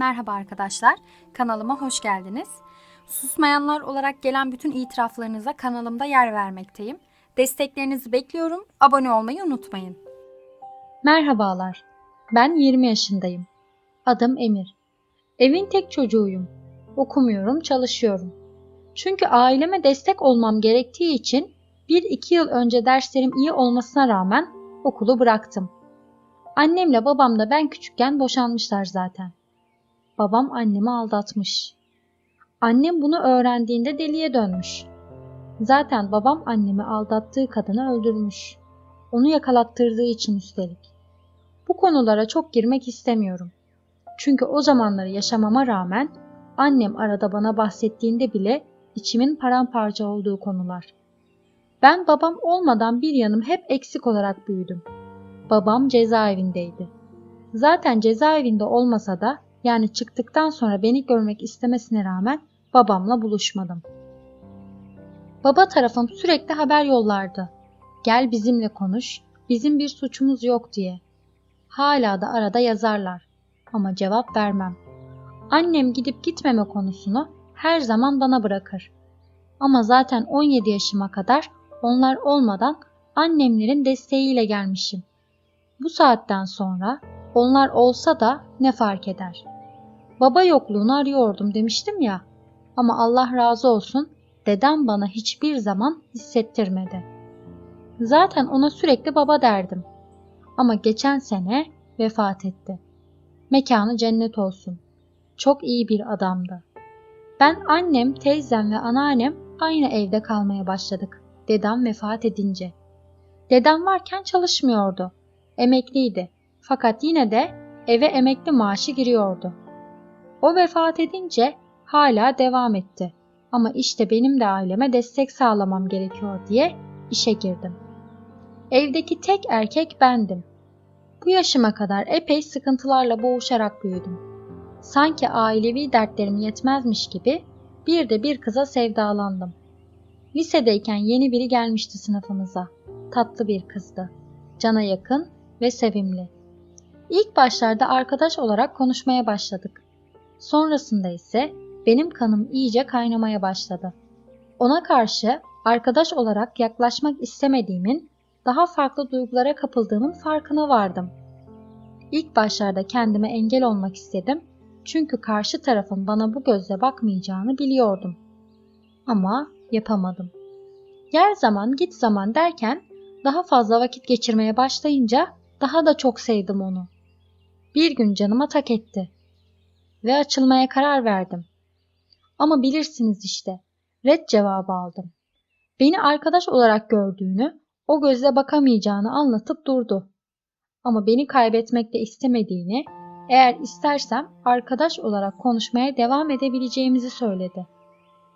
Merhaba arkadaşlar, kanalıma hoş geldiniz. Susmayanlar olarak gelen bütün itiraflarınıza kanalımda yer vermekteyim. Desteklerinizi bekliyorum, abone olmayı unutmayın. Merhabalar. Ben 20 yaşındayım. Adım Emir. Evin tek çocuğuyum. Okumuyorum, çalışıyorum. Çünkü aileme destek olmam gerektiği için 1-2 yıl önce derslerim iyi olmasına rağmen okulu bıraktım. Annemle babam da ben küçükken boşanmışlar zaten. Babam annemi aldatmış. Annem bunu öğrendiğinde deliye dönmüş. Zaten babam annemi aldattığı kadını öldürmüş. Onu yakalattırdığı için üstelik. Bu konulara çok girmek istemiyorum. Çünkü o zamanları yaşamama rağmen annem arada bana bahsettiğinde bile içimin paramparça olduğu konular. Ben babam olmadan bir yanım hep eksik olarak büyüdüm. Babam cezaevindeydi. Zaten cezaevinde olmasa da yani çıktıktan sonra beni görmek istemesine rağmen babamla buluşmadım. Baba tarafım sürekli haber yollardı. Gel bizimle konuş, bizim bir suçumuz yok diye. Hala da arada yazarlar ama cevap vermem. Annem gidip gitmeme konusunu her zaman bana bırakır. Ama zaten 17 yaşıma kadar onlar olmadan annemlerin desteğiyle gelmişim. Bu saatten sonra onlar olsa da ne fark eder? Baba yokluğunu arıyordum demiştim ya. Ama Allah razı olsun dedem bana hiçbir zaman hissettirmedi. Zaten ona sürekli baba derdim. Ama geçen sene vefat etti. Mekanı cennet olsun. Çok iyi bir adamdı. Ben annem, teyzem ve anneannem aynı evde kalmaya başladık. Dedem vefat edince. Dedem varken çalışmıyordu. Emekliydi. Fakat yine de eve emekli maaşı giriyordu. O vefat edince hala devam etti. Ama işte benim de aileme destek sağlamam gerekiyor diye işe girdim. Evdeki tek erkek bendim. Bu yaşıma kadar epey sıkıntılarla boğuşarak büyüdüm. Sanki ailevi dertlerim yetmezmiş gibi bir de bir kıza sevdalandım. Lisedeyken yeni biri gelmişti sınıfımıza. Tatlı bir kızdı. Cana yakın ve sevimli. İlk başlarda arkadaş olarak konuşmaya başladık. Sonrasında ise benim kanım iyice kaynamaya başladı. Ona karşı arkadaş olarak yaklaşmak istemediğimin, daha farklı duygulara kapıldığımın farkına vardım. İlk başlarda kendime engel olmak istedim çünkü karşı tarafın bana bu gözle bakmayacağını biliyordum. Ama yapamadım. Gel zaman git zaman derken daha fazla vakit geçirmeye başlayınca daha da çok sevdim onu. Bir gün canıma tak etti ve açılmaya karar verdim. Ama bilirsiniz işte, red cevabı aldım. Beni arkadaş olarak gördüğünü, o gözle bakamayacağını anlatıp durdu. Ama beni kaybetmek de istemediğini, eğer istersem arkadaş olarak konuşmaya devam edebileceğimizi söyledi.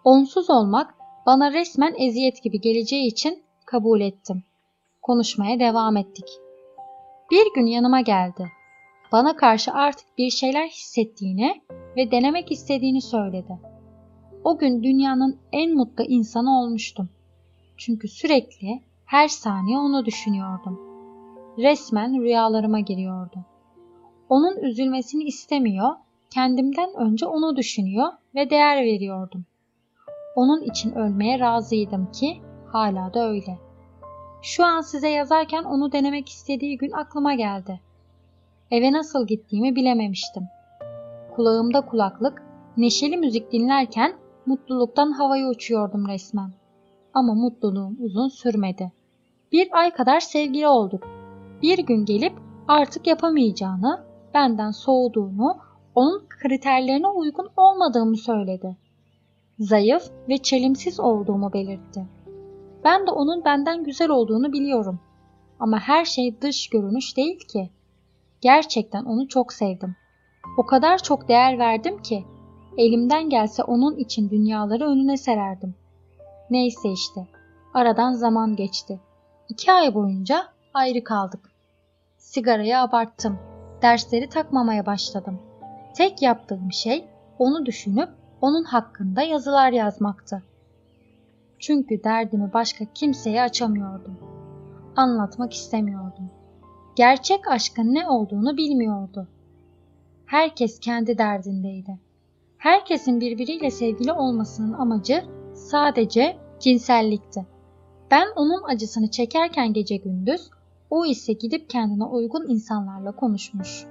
Onsuz olmak bana resmen eziyet gibi geleceği için kabul ettim. Konuşmaya devam ettik. Bir gün yanıma geldi. Bana karşı artık bir şeyler hissettiğini ve denemek istediğini söyledi. O gün dünyanın en mutlu insanı olmuştum. Çünkü sürekli her saniye onu düşünüyordum. Resmen rüyalarıma giriyordu. Onun üzülmesini istemiyor, kendimden önce onu düşünüyor ve değer veriyordum. Onun için ölmeye razıydım ki hala da öyle. Şu an size yazarken onu denemek istediği gün aklıma geldi. Eve nasıl gittiğimi bilememiştim. Kulağımda kulaklık, neşeli müzik dinlerken mutluluktan havaya uçuyordum resmen. Ama mutluluğum uzun sürmedi. Bir ay kadar sevgili olduk. Bir gün gelip artık yapamayacağını, benden soğuduğunu, onun kriterlerine uygun olmadığımı söyledi. Zayıf ve çelimsiz olduğumu belirtti. Ben de onun benden güzel olduğunu biliyorum. Ama her şey dış görünüş değil ki. Gerçekten onu çok sevdim. O kadar çok değer verdim ki elimden gelse onun için dünyaları önüne sererdim. Neyse işte. Aradan zaman geçti. İki ay boyunca ayrı kaldık. Sigarayı abarttım. Dersleri takmamaya başladım. Tek yaptığım şey onu düşünüp onun hakkında yazılar yazmaktı. Çünkü derdimi başka kimseye açamıyordum. Anlatmak istemiyordum. Gerçek aşkın ne olduğunu bilmiyordu. Herkes kendi derdindeydi. Herkesin birbiriyle sevgili olmasının amacı sadece cinsellikti. Ben onun acısını çekerken gece gündüz, o ise gidip kendine uygun insanlarla konuşmuş.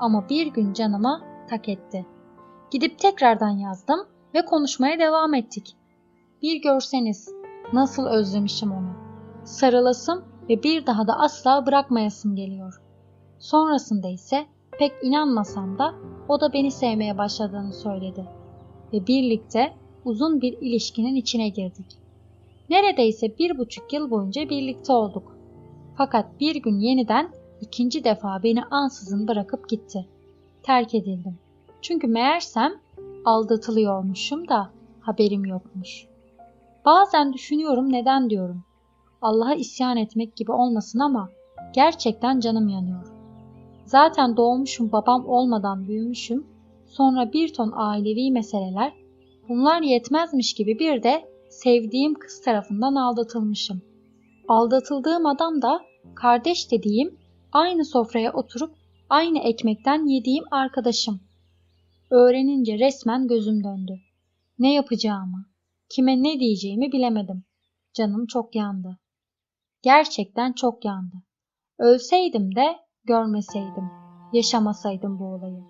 Ama bir gün canıma tak etti. Gidip tekrardan yazdım ve konuşmaya devam ettik. Bir görseniz nasıl özlemişim onu. Sarılasım ve bir daha da asla bırakmayasım geliyor. Sonrasında ise pek inanmasam da o da beni sevmeye başladığını söyledi. Ve birlikte uzun bir ilişkinin içine girdik. Neredeyse bir buçuk yıl boyunca birlikte olduk. Fakat bir gün yeniden ikinci defa beni ansızın bırakıp gitti. Terk edildim. Çünkü meğersem aldatılıyormuşum da haberim yokmuş. Bazen düşünüyorum neden diyorum. Allah'a isyan etmek gibi olmasın ama gerçekten canım yanıyor. Zaten doğmuşum babam olmadan büyümüşüm. Sonra bir ton ailevi meseleler. Bunlar yetmezmiş gibi bir de sevdiğim kız tarafından aldatılmışım. Aldatıldığım adam da kardeş dediğim aynı sofraya oturup aynı ekmekten yediğim arkadaşım. Öğrenince resmen gözüm döndü. Ne yapacağımı, kime ne diyeceğimi bilemedim. Canım çok yandı. Gerçekten çok yandı. Ölseydim de görmeseydim, yaşamasaydım bu olayı.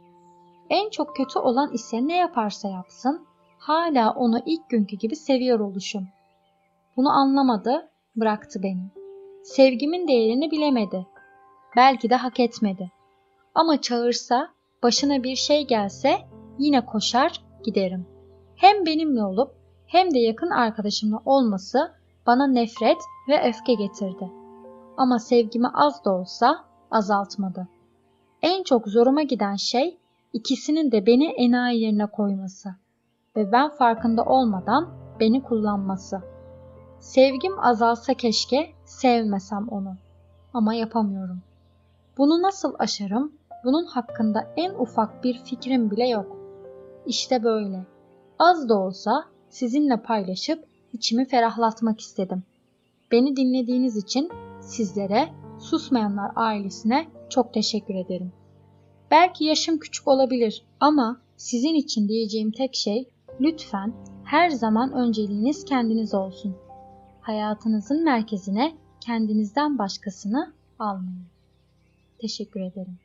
En çok kötü olan ise ne yaparsa yapsın, hala onu ilk günkü gibi seviyor oluşum. Bunu anlamadı, bıraktı beni. Sevgimin değerini bilemedi. Belki de hak etmedi. Ama çağırsa, başına bir şey gelse yine koşar giderim. Hem benimle olup hem de yakın arkadaşımla olması bana nefret ve öfke getirdi. Ama sevgimi az da olsa azaltmadı. En çok zoruma giden şey ikisinin de beni enayi yerine koyması ve ben farkında olmadan beni kullanması. Sevgim azalsa keşke sevmesem onu ama yapamıyorum. Bunu nasıl aşarım? Bunun hakkında en ufak bir fikrim bile yok. İşte böyle. Az da olsa sizinle paylaşıp içimi ferahlatmak istedim. Beni dinlediğiniz için sizlere Susmayanlar ailesine çok teşekkür ederim. Belki yaşım küçük olabilir ama sizin için diyeceğim tek şey lütfen her zaman önceliğiniz kendiniz olsun. Hayatınızın merkezine kendinizden başkasını almayın. Teşekkür ederim.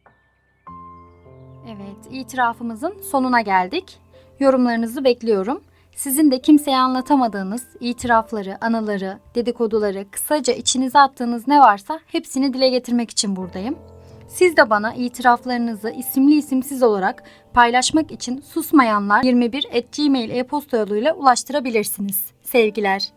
Evet, itirafımızın sonuna geldik. Yorumlarınızı bekliyorum. Sizin de kimseye anlatamadığınız itirafları, anıları, dedikoduları, kısaca içinize attığınız ne varsa hepsini dile getirmek için buradayım. Siz de bana itiraflarınızı isimli isimsiz olarak paylaşmak için susmayanlar 21 at gmail e-posta yoluyla ulaştırabilirsiniz. Sevgiler.